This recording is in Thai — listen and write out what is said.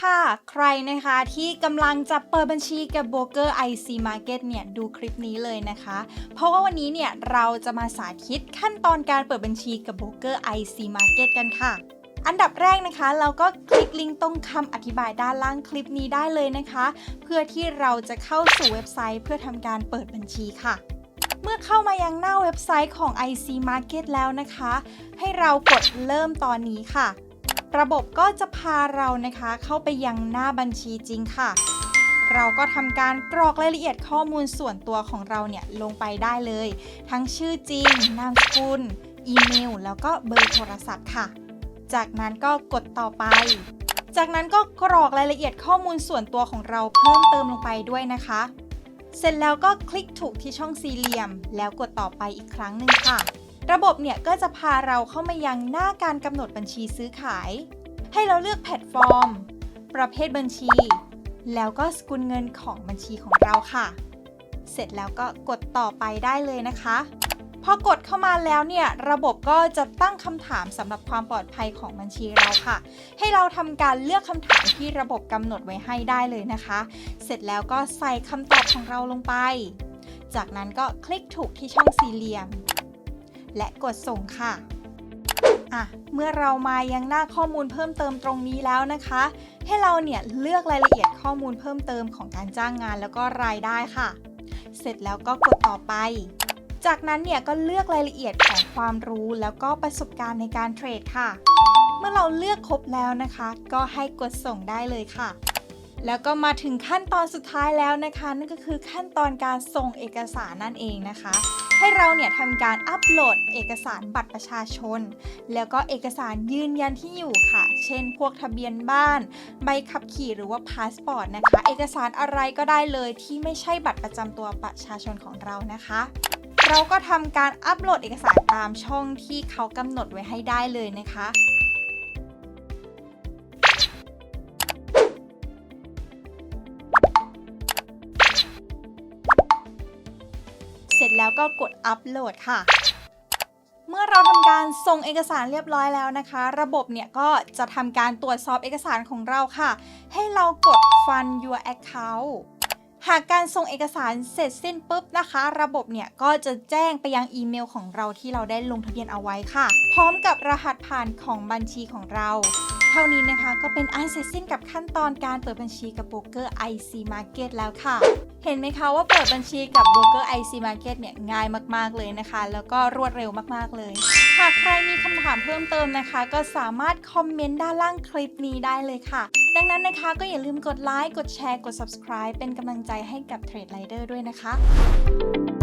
ค่ะ ใครนะคะที่กำลังจะเปิดบัญชีกับ b r o k e r IC Market เนี่ยดูคลิปนี้เลยนะคะ เพราะว่าวันนี้เนี่ยเราจะมาสาธิตขั้นตอนการเปิดบัญชีกับ b r o k e r IC Market กันค่ะอันดับแรกนะคะ เราก็คลิกลิงก์ตรงคำอธิบายด้านล่างคลิปนี้ได้เลยนะคะ เพื่อที่เราจะเข้าสู่เว็บไซต์เพื่อทำการเปิดบัญชีค่ะ เมื่อเข้ามายังหน้าเว็บไซต์ของ IC Market แล้วนะคะ ให้เรากดเริ่มตอนนี้ค่ะ ระบบก็จะพาเรานะคะเข้าไปยังหน้าบัญชีจริงค่ะ เราก็ทำการกรอกรายละเอียดข้อมูลส่วนตัวของเราเนี่ยลงไปได้เลย ทั้งชื่อจริง นามสกุล อีเมล แล้วก็เบอร์โทรศัพท์ค่ะ จากนั้นก็กดต่อไป จากนั้นก็กรอกรายละเอียดข้อมูลส่วนตัวของเราเพิ่มเติมลงไปด้วยนะคะ เสร็จแล้วก็คลิกถูกที่ช่องสี่เหลี่ยม แล้วกดต่อไปอีกครั้งหนึ่งค่ะ ระบบเนี่ยก็จะพาเราเข้ามายังหน้าการกำหนดบัญชีซื้อขาย ให้เราเลือกแพลตฟอร์ม ประเภทบัญชี แล้วก็สกุลเงินของบัญชีของเราค่ะ เสร็จแล้วก็กดต่อไปได้เลยนะคะ พอกดเข้ามาแล้วเนี่ยระบบก็จะตั้งคำถามสำหรับความปลอดภัยของบัญชีเราค่ะ ให้เราทำการเลือกคำถามที่ระบบกำหนดไว้ให้ได้เลยนะคะ เสร็จแล้วก็ใส่คำตอบของเราลงไป จากนั้นก็คลิกถูกที่ช่องสี่เหลี่ยม และกดส่งค่ะอะเมื่อเรามายังหน้าข้อมูลเพิ่มเติมตรงนี้แล้วนะคะ ให้เราเนี่ยเลือกรายละเอียดข้อมูลเพิ่มเติมของการจ้างงานแล้วก็รายได้ค่ะ เสร็จแล้วก็กดต่อไป จากนั้นเนี่ยก็เลือกรายละเอียดของความรู้แล้วก็ประสบการณ์ในการเทรดค่ะ เมื่อเราเลือกครบแล้วนะคะ ก็ให้กดส่งได้เลยค่ะ แล้วก็มาถึงขั้นตอนสุดท้ายแล้วนะคะ นั่นก็คือขั้นตอนการส่งเอกสารนั่นเองนะคะ ให้เราเนี่ยทำการอัปโหลดเอกสารบัตรประชาชน แล้วก็เอกสารยืนยันที่อยู่ค่ะ เช่น พวกทะเบียนบ้าน ใบขับขี่หรือว่าพาสปอร์ตนะคะ เอกสารอะไรก็ได้เลยที่ไม่ใช่บัตรประจำตัวประชาชนของเรานะคะเราก็ทำการอัปโหลดเอกสารตามช่องที่เขากำหนดไว้ให้ได้เลยนะคะ เสร็จแล้วก็กดอัปโหลดค่ะ เมื่อเราทำการส่งเอกสารเรียบร้อยแล้วนะคะ ระบบเนี่ยก็จะทำการตรวจสอบเอกสารของเราค่ะ ให้เรากด Fund Your Account หากการส่งเอกสารเสร็จสิ้นปุ๊บนะคะ ระบบเนี่ยก็จะแจ้งไปยังอีเมลของเราที่เราได้ลงทะเบียนเอาไว้ค่ะ พร้อมกับรหัสผ่านของบัญชีของเรา เท่านี้นะคะก็เป็นอันเสร็จสิ้นกับขั้นตอนการเปิดบัญชีกับ Broker IC Market แล้วค่ะ เห็นไหมคะว่าเปิดบัญชีกับ Broker IC Market เนี่ยง่ายมากๆเลยนะคะ แล้วก็รวดเร็วมากๆเลยหากใครมีคำถามเพิ่มเติมนะคะ ก็สามารถคอมเมนต์ด้านล่างคลิปนี้ได้เลยค่ะ ดังนั้นนะคะก็อย่าลืมกดไลค์กดแชร์กด subscribe เป็นกำลังใจให้กับ Trade Rider ด้วยนะคะ